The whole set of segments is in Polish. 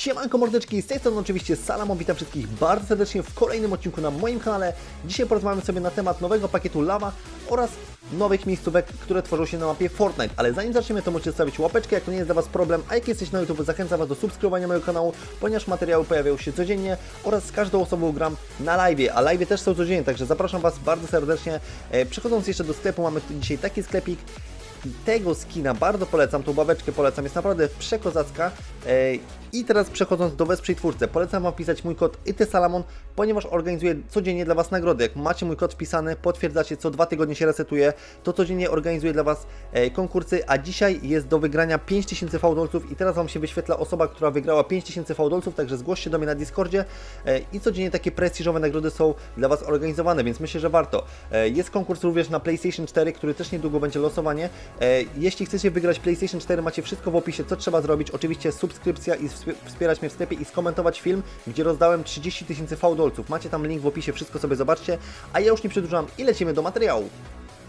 Siemanko mordeczki, z tej strony oczywiście Salamo, witam wszystkich bardzo serdecznie w kolejnym odcinku na moim kanale. Dzisiaj porozmawiamy sobie na temat nowego pakietu Lava oraz nowych miejscówek, które tworzą się na mapie Fortnite. Ale zanim zaczniemy, to możecie stawić łapeczkę, jak to nie jest dla Was problem, a jak jesteś na YouTube, zachęcam Was do subskrybowania mojego kanału, ponieważ materiały pojawiają się codziennie oraz z każdą osobą gram na live, a live też są codziennie, także zapraszam Was bardzo serdecznie. E, Przechodząc jeszcze do sklepu, mamy tu dzisiaj taki sklepik, tego skina bardzo polecam, tą babeczkę polecam, jest naprawdę przekozacka. E, I teraz przechodząc do Wesprzyj Twórcę, polecam Wam wpisać mój kod ITSalamon, ponieważ organizuję codziennie dla Was nagrody. Jak macie mój kod wpisany, potwierdzacie, co dwa tygodnie się resetuje, to codziennie organizuję dla Was e, konkursy, a dzisiaj jest do wygrania 5000 fałdolców i teraz Wam się wyświetla osoba, która wygrała 5000 fałdolców, także zgłoście do mnie na Discordzie e, i codziennie takie prestiżowe nagrody są dla Was organizowane, więc myślę, że warto. Jest konkurs również na PlayStation 4, który też niedługo będzie losowanie. E, Jeśli chcecie wygrać PlayStation 4, macie wszystko w opisie, co trzeba zrobić. Oczywiście subskrypcja i wspie- wspierać mnie w sklepie i skomentować film, gdzie rozdałem 30 tysięcy fałdolców. Macie tam link w opisie, wszystko sobie zobaczcie, a ja już nie przedłużam i lecimy do materiału.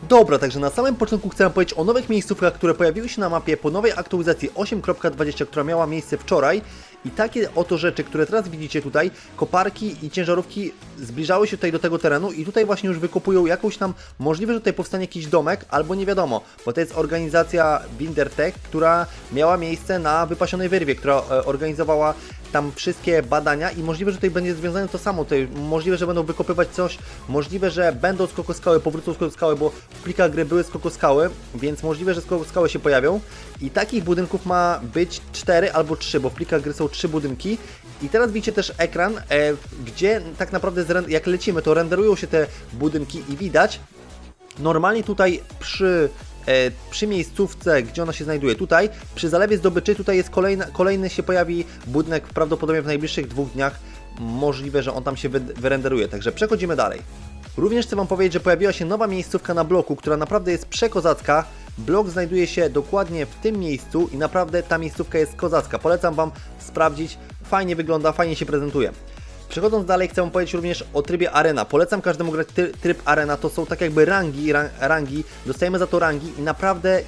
Dobra, także na samym początku chcę powiedzieć o nowych miejscówkach, które pojawiły się na mapie po nowej aktualizacji 8.20, która miała miejsce wczoraj. I takie oto rzeczy, które teraz widzicie tutaj, koparki i ciężarówki zbliżały się tutaj do tego terenu i tutaj właśnie już wykopują jakąś tam, możliwe, że tutaj powstanie jakiś domek, albo nie wiadomo, bo to jest organizacja Bindertech, która miała miejsce na wypasionej wyrwie, która e, organizowała tam wszystkie badania i możliwe, że tutaj będzie związane to samo, tutaj możliwe, że będą wykopywać coś, możliwe, że będą skokoskały, powrócą skokoskały, bo w plikach gry były skokoskały, więc możliwe, że skokoskały się pojawią. I takich budynków ma być 4 albo 3, bo w plikach gry są 3 budynki i teraz widzicie też ekran, e, gdzie tak naprawdę jak lecimy, to renderują się te budynki i widać, Normalnie tutaj przy, e, przy miejscówce, gdzie ona się znajduje, tutaj przy zalewie zdobyczy, tutaj jest kolejna, kolejny się pojawi budynek prawdopodobnie w najbliższych dwóch dniach. Możliwe, że on tam się wy, wyrenderuje, także przechodzimy dalej. Również chcę Wam powiedzieć, że pojawiła się nowa miejscówka na bloku, która naprawdę jest przekozacka. Blok znajduje się dokładnie w tym miejscu i naprawdę ta miejscówka jest kozacka. Polecam Wam sprawdzić, fajnie wygląda, fajnie się prezentuje. Przechodząc dalej, chcę powiedzieć również o trybie Arena. Polecam każdemu grać tryb Arena. To są tak jakby rangi, ra- rangi. Dostajemy za to rangi i naprawdę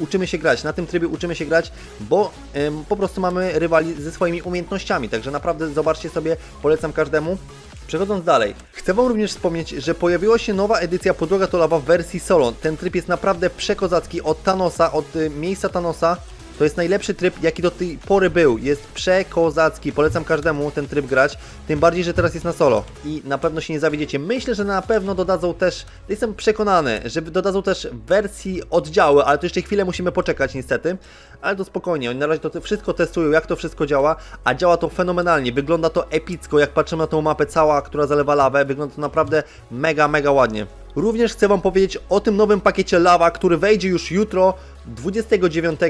uczymy się grać. Na tym trybie uczymy się grać, bo ym, po prostu mamy rywali ze swoimi umiejętnościami. Także naprawdę zobaczcie sobie, polecam każdemu. Przechodząc dalej, chcę Wam również wspomnieć, że pojawiła się nowa edycja Podłoga to Lawa w wersji solo. Ten tryb jest naprawdę przekozacki od Thanosa, od y, miejsca Thanosa. To jest najlepszy tryb, jaki do tej pory był. Jest przekozacki. Polecam każdemu ten tryb grać. Tym bardziej, że teraz jest na solo. I na pewno się nie zawiedziecie. Myślę, że na pewno dodadzą też, jestem przekonany, że dodadzą też wersji oddziały, ale to jeszcze chwilę musimy poczekać niestety. Ale to spokojnie, oni na razie to wszystko testują, jak to wszystko działa, a działa to fenomenalnie. Wygląda to epicko, jak patrzymy na tą mapę cała, która zalewa lawę. Wygląda to naprawdę mega, mega ładnie. Również chcę Wam powiedzieć o tym nowym pakiecie Lava, który wejdzie już jutro, 29.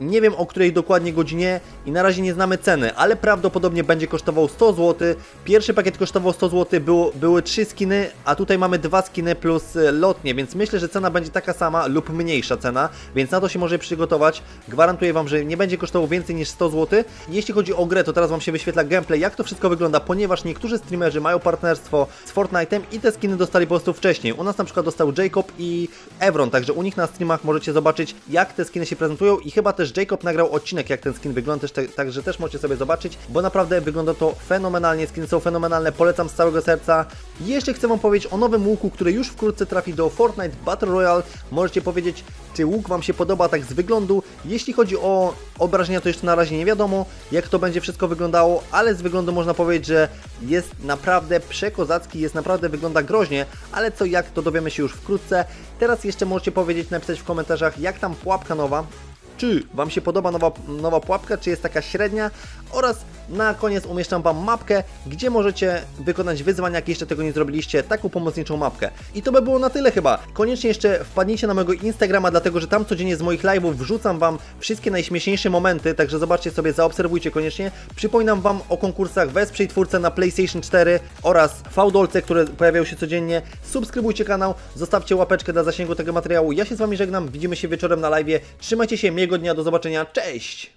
Nie wiem o której dokładnie godzinie i na razie nie znamy ceny, ale prawdopodobnie będzie kosztował 100 zł. Pierwszy pakiet kosztował 100 zł, było, były 3 skiny, a tutaj mamy dwa skiny plus e, lotnie, więc myślę, że cena będzie taka sama lub mniejsza cena, więc na to się może przygotować. Gwarantuję Wam, że nie będzie kosztował więcej niż 100 zł. Jeśli chodzi o grę, to teraz Wam się wyświetla gameplay, jak to wszystko wygląda, ponieważ niektórzy streamerzy mają partnerstwo z Fortnite'em i te skiny dostali po prostu wcześniej. U nas na przykład dostał Jacob i Evron, także u nich na streamach możecie zobaczyć, jak te skiny się prezentują i chyba też Jacob nagrał odcinek, jak ten skin wygląda, też, te, także też możecie sobie zobaczyć, bo naprawdę wygląda to fenomenalnie, skiny są fenomenalne, polecam z całego serca. Jeszcze chcę Wam powiedzieć o nowym łuku, który już wkrótce trafi do Fortnite Battle Royale. Możecie powiedzieć, czy łuk Wam się podoba tak z wyglądu. Jeśli chodzi o obrażenia, to jeszcze na razie nie wiadomo, jak to będzie wszystko wyglądało, ale z wyglądu można powiedzieć, że jest naprawdę przekozacki, jest naprawdę wygląda groźnie, ale co jak to dowiemy się już wkrótce. Teraz jeszcze możecie powiedzieć, napisać w komentarzach, jak tam pułapka nowa, czy Wam się podoba nowa, nowa pułapka, czy jest taka średnia? Oraz na koniec umieszczam Wam mapkę, gdzie możecie wykonać wyzwania, jak jeszcze tego nie zrobiliście, taką pomocniczą mapkę. I to by było na tyle chyba. Koniecznie jeszcze wpadnijcie na mojego Instagrama, dlatego że tam codziennie z moich live'ów wrzucam Wam wszystkie najśmieszniejsze momenty, także zobaczcie sobie, zaobserwujcie koniecznie. Przypominam Wam o konkursach Wesprzyj Twórcę na PlayStation 4 oraz Fałdolce, które pojawiają się codziennie. Subskrybujcie kanał, zostawcie łapeczkę dla zasięgu tego materiału. Ja się z Wami żegnam, widzimy się wieczorem na live. Trzymajcie się, miłego dnia, do zobaczenia, cześć!